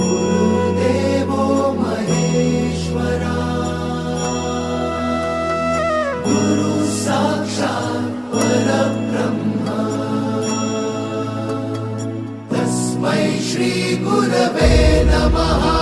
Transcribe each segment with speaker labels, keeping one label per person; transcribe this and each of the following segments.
Speaker 1: गुरुदेवो महेश्वरा गुरु साक्षात् परब्रह्म तस्मै श्रीगुरवे नमः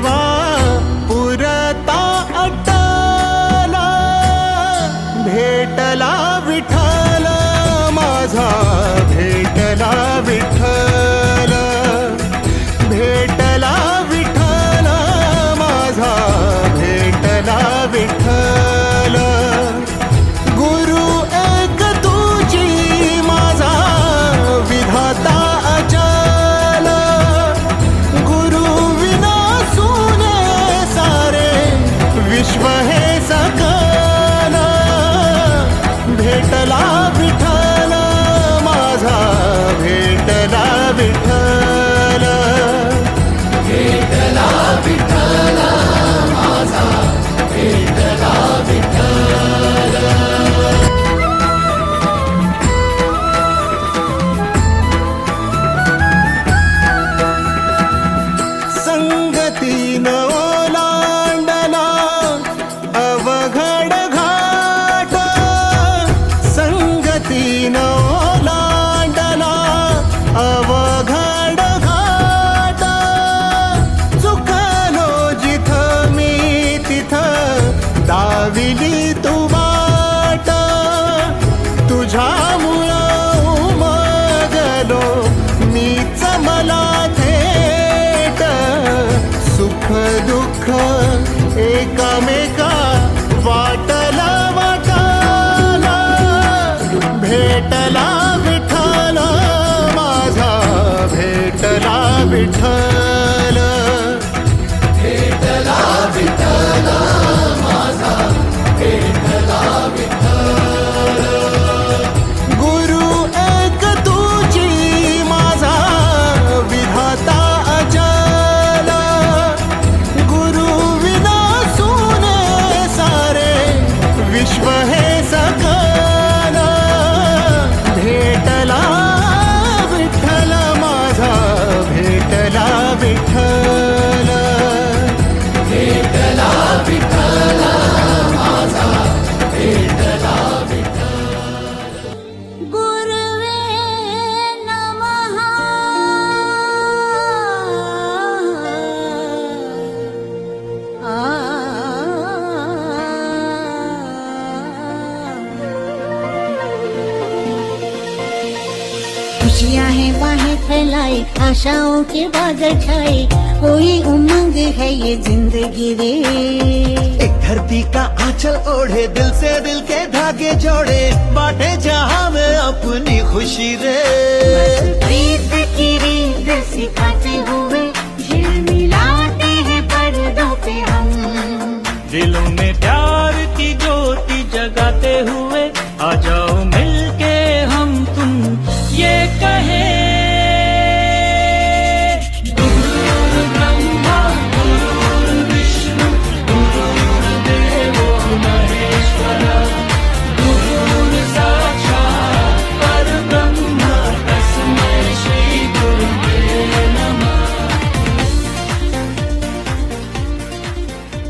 Speaker 2: भेटला
Speaker 3: खुशियाँ हैं बाहें फैलाए आशाओं के बादल छाए। कोई उमंग है ये ज़िंदगी रे।
Speaker 1: एक धरती का आंचल ओढ़े दिल से दिल के धागे जोड़े बाटे जहाँ में अपनी खुशी रे।
Speaker 3: प्रीत की रीत सिखाते हुए हम।
Speaker 4: दिलों में प्यार की ज्योति जगाते हुए आ जाओ ये कहे